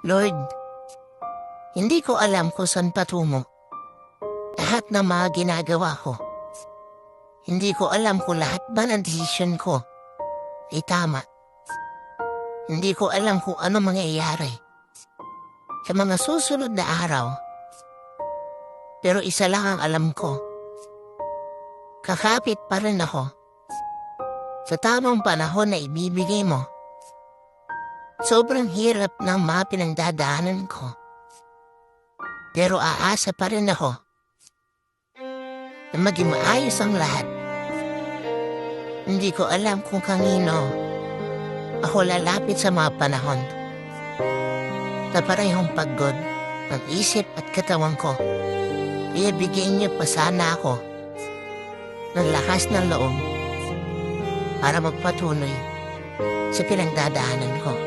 Lord, hindi ko alam kung saan patungo. Lahat ng mga ginagawa ko. Hindi ko alam kung lahat ba ng desisyon ko ay tama. Hindi ko alam kung ano mangyayari sa mga susunod na araw. Pero isa lang ang alam ko. Kakapit pa rin ako sa tamang panahon na ibibigay mo. Sobrang hirap ng mga pinagdadaanan ko. Pero aasa pa rin ako na maging maayos ang lahat. Hindi ko alam kung kanino ako lalapit sa mga panahon na parehong pagod ng isip at katawan ko. Kaya bigyan niyo pa sana ako ng lakas ng loob para magpatuloy sa pinagdadaanan ko.